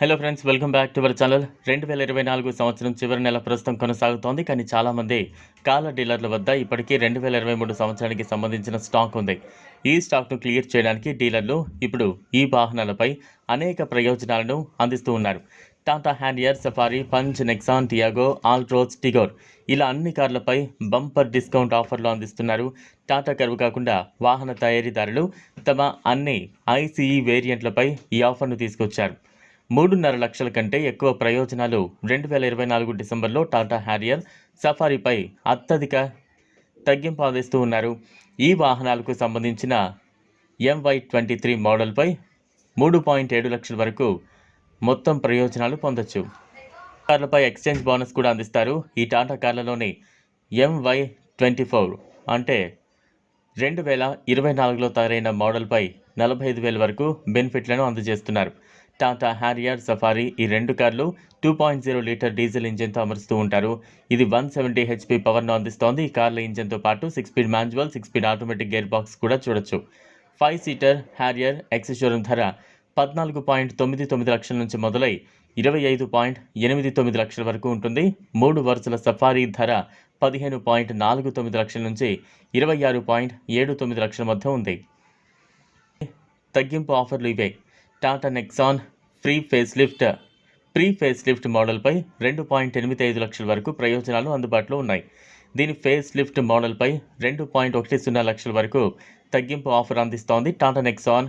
Hello friends welcome back to our channel రెండు వేల ఇరవై నాలుగు సంవత్సరం చివరి నెల ప్రస్తుతం కొనసాగుతోంది. కానీ చాలామంది కాల డీలర్ల వద్ద ఇప్పటికీ రెండు వేల ఇరవై మూడు సంవత్సరానికి సంబంధించిన స్టాక్ ఉంది. ఈ స్టాక్ను క్లియర్ చేయడానికి డీలర్లు ఇప్పుడు ఈ వాహనాలపై అనేక ప్రయోజనాలను అందిస్తూ ఉన్నారు. Tata handier Safari Punch Nexon Tiago Altroz Tigor ఇలా అన్ని కార్లపై బంపర్ డిస్కౌంట్ ఆఫర్లు అందిస్తున్నారు. టాటా కరువు కాకుండా వాహన తయారీదారులు తమ అన్ని ఐసీఈ వేరియంట్లపై ఈ ఆఫర్ను తీసుకొచ్చారు. మూడున్నర లక్షల కంటే ఎక్కువ ప్రయోజనాలు రెండు వేల ఇరవై నాలుగు డిసెంబర్లో టాటా హ్యారియర్ సఫారీపై అత్యధిక తగ్గింపు అందిస్తూ ఉన్నారు. ఈ వాహనాలకు సంబంధించిన ఎంవై ట్వంటీ త్రీ మోడల్పై మూడు పాయింట్ ఏడు లక్షల వరకు మొత్తం ప్రయోజనాలు పొందొచ్చు. కార్లపై ఎక్స్చేంజ్ బోనస్ కూడా అందిస్తారు. ఈ టాటా కార్లలోని ఎంవై ట్వంటీ ఫోర్ అంటే రెండు వేల ఇరవై నాలుగులో తయారైన మోడల్పై నలభై ఐదు వేల వరకు బెనిఫిట్లను అందజేస్తున్నారు. టాటా హ్యారియర్ సఫారీ ఈ రెండు కార్లు two point zero litre diesel ఇంజిన్తో అమరుస్తూ ఉంటారు. ఇది వన్ సెవెంటీ హెచ్పి పవర్ను అందిస్తోంది. ఈ కార్ల ఇంజిన్తో పాటు six speed manual six speed automatic gear box కూడా చూడొచ్చు. ఫైవ్ సీటర్ హ్యారియర్ ఎక్సెషోరూమ్ ధర పద్నాలుగు పాయింట్ తొమ్మిది తొమ్మిది లక్షల నుంచి మొదలై ఇరవై ఐదు పాయింట్ ఎనిమిది తొమ్మిది లక్షల వరకు ఉంటుంది. మూడు వరుసల సఫారీ ధర పదిహేను పాయింట్ నాలుగు తొమ్మిది లక్షల నుంచి ఇరవై ఆరు పాయింట్ ఏడు తొమ్మిది లక్షల మధ్య ఉంది. తగ్గింపు ఆఫర్లు ఇవే. Tata Nexon pre facelift pre facelift మోడల్పై రెండు పాయింట్ ఎనిమిది ఐదు లక్షల వరకు ప్రయోజనాలు అందుబాటులో ఉన్నాయి. దీని ఫేస్ లిఫ్ట్ మోడల్పై రెండు పాయింట్ ఒకటి సున్నా లక్షల వరకు తగ్గింపు ఆఫర్ అందిస్తోంది Tata Nexon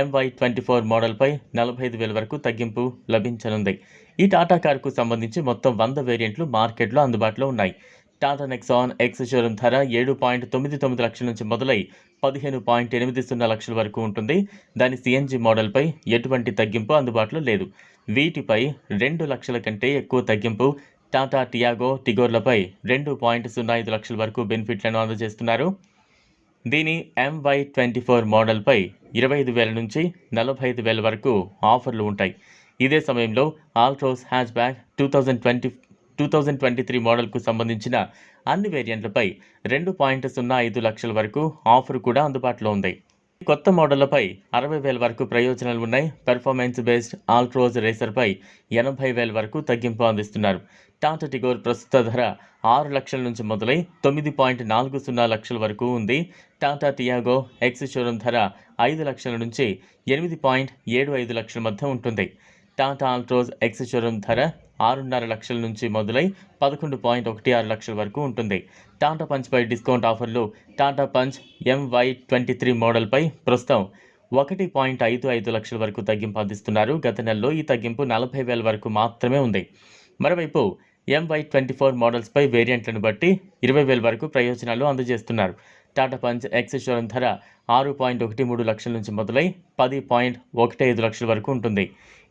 MY twenty four మోడల్పై నలభై ఐదు వేల వరకు తగ్గింపు లభించనుంది. ఈ టాటా కారుకు సంబంధించి మొత్తం వంద వేరియంట్లు మార్కెట్లో అందుబాటులో ఉన్నాయి. టాటా నెక్సాన్ ఎక్స్ షోరూమ్ ధర ఏడు పాయింట్ తొమ్మిది తొమ్మిది లక్షల నుంచి మొదలై పదిహేను పాయింట్ ఎనిమిది సున్నా లక్షల వరకు ఉంటుంది. దాని సిఎన్జి మోడల్పై ఎటువంటి తగ్గింపు అందుబాటులో లేదు. వీటిపై రెండు లక్షల కంటే ఎక్కువ తగ్గింపు టాటా టియాగో టిగోర్లపై రెండు పాయింట్ సున్నా ఐదు లక్షల వరకు బెనిఫిట్లను అందజేస్తున్నారు. దీని ఎంవై ట్వంటీ ఫోర్ మోడల్పై ఇరవై ఐదు వేల నుంచి నలభై ఐదు వేల వరకు ఆఫర్లు ఉంటాయి. ఇదే సమయంలో Altroz hatchback two thousand twenty two thousand twenty three మోడల్కు సంబంధించిన అన్ని వేరియంట్లపై రెండు పాయింట్ సున్నా ఐదు లక్షల వరకు ఆఫర్ కూడా అందుబాటులో ఉంది. కొత్త మోడళ్ళపై అరవై వేల వరకు ప్రయోజనాలు ఉన్నాయి. పెర్ఫార్మెన్స్ బేస్డ్ ఆల్ట్రోజ్ రేసర్పై ఎనభై వేల వరకు తగ్గింపు అందిస్తున్నారు. టాటా టిగోర్ ప్రస్తుత ధర ఆరు లక్షల నుంచి మొదలై తొమ్మిది పాయింట్ నాలుగు సున్నా లక్షల వరకు ఉంది. టాటా టియాగో ఎక్స్ షోరూమ్ ధర ఐదు లక్షల నుంచి ఎనిమిది పాయింట్ ఏడు ఐదు లక్షల మధ్య ఉంటుంది. టాటా ఆల్ట్రోజ్ ఎక్స్ షోరూమ్ ధర ఆరున్నర లక్షల నుంచి మొదలై పదకొండు పాయింట్ ఒకటి ఆరు లక్షల వరకు ఉంటుంది. టాటా పంచ్పై డిస్కౌంట్ ఆఫర్లు Tata Punch MY twenty three మోడల్పై ప్రస్తుతం ఒకటి పాయింట్ ఐదు ఐదు లక్షల వరకు తగ్గింపు అందిస్తున్నారు. గత నెలలో ఈ తగ్గింపు నలభై వేల వరకు మాత్రమే ఉంది. మరోవైపు ఎంవై ట్వంటీ ఫోర్ మోడల్స్పై వేరియంట్లను బట్టి ఇరవై వేల వరకు ప్రయోజనాలు అందజేస్తున్నారు. టాటా పంచ్ ఎక్స్ షోరూమ్ ధర ఆరు పాయింట్ ఒకటి మూడు లక్షల నుంచి మొదలై పది పాయింట్ ఒకటి ఐదు లక్షల వరకు ఉంటుంది.